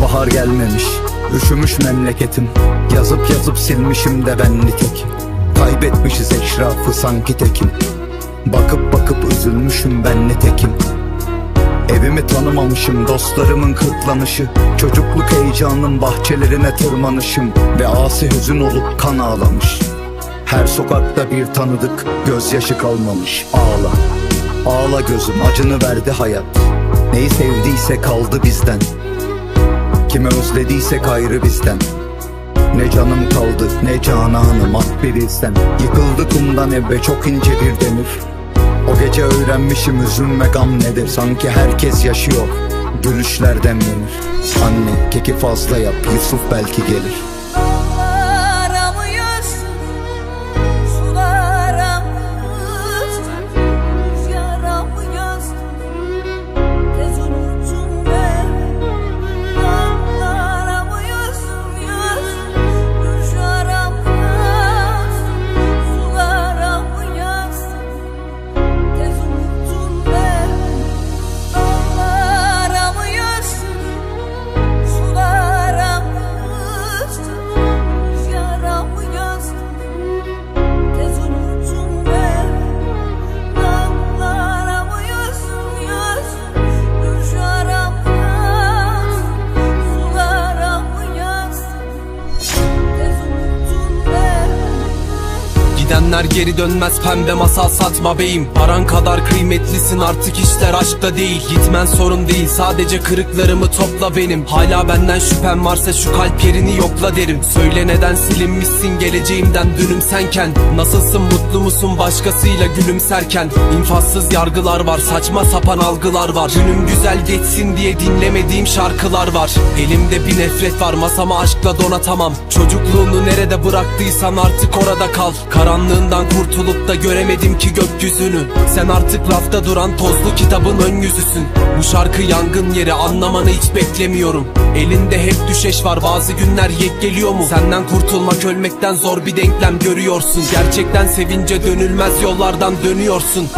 gelmemiş Üşümüş memleketim. Yazıp yazıp silmişim de ben nitek Kaybetmişiz eşrafı sanki tekim. Bakıp bakıp üzülmüşüm ben nitekim Evimi tanımamışım dostlarımın kırklanışı Çocukluk heyecanım bahçelerine tırmanışım. Ve asi hüzün olup kan ağlamış. Her sokakta bir tanıdık gözyaşı kalmamış. Ağla, ağla gözüm acını verdi hayat. Neyi sevdiyse kaldı bizden Kimi özlediysek ayrı bizden. Ne canım kaldı ne cananım ah bir bilsen Yıkıldı kumdan ev ve çok ince bir demir. O gece öğrenmişim üzüm ve gam nedir? Sanki herkes yaşıyor gülüşler demlenir Anne keki fazla yap Yusuf belki gelir Gidenler geri dönmez pembe masal satma beyim. Paran kadar kıymetlisin artık işler aşkta değil. Gitmen sorun değil sadece kırıklarımı topla benim. Hala benden şüphen varsa şu kalp yerini yokla derim. Söyle neden silinmişsin geleceğimden dünüm senken Nasılsın mutlu musun başkasıyla gülümserken? İnfazsız yargılar var saçma sapan algılar var. Günüm güzel geçsin diye dinlemediğim şarkılar var. Elimde bir nefret var masama aşkla donatamam. Çocukluğunu nerede bıraktıysan artık orada kal Karanlığından kurtulup da göremedim ki gökyüzünü. Sen artık rafta duran tozlu kitabın ön yüzüsün. Bu şarkı yangın yeri anlamanı hiç beklemiyorum. Elinde hep düşeş var bazı günler yek geliyor mu? Senden kurtulmak ölmekten zor bir denklem görüyorsun. Gerçekten sevince dönülmez yollardan dönüyorsun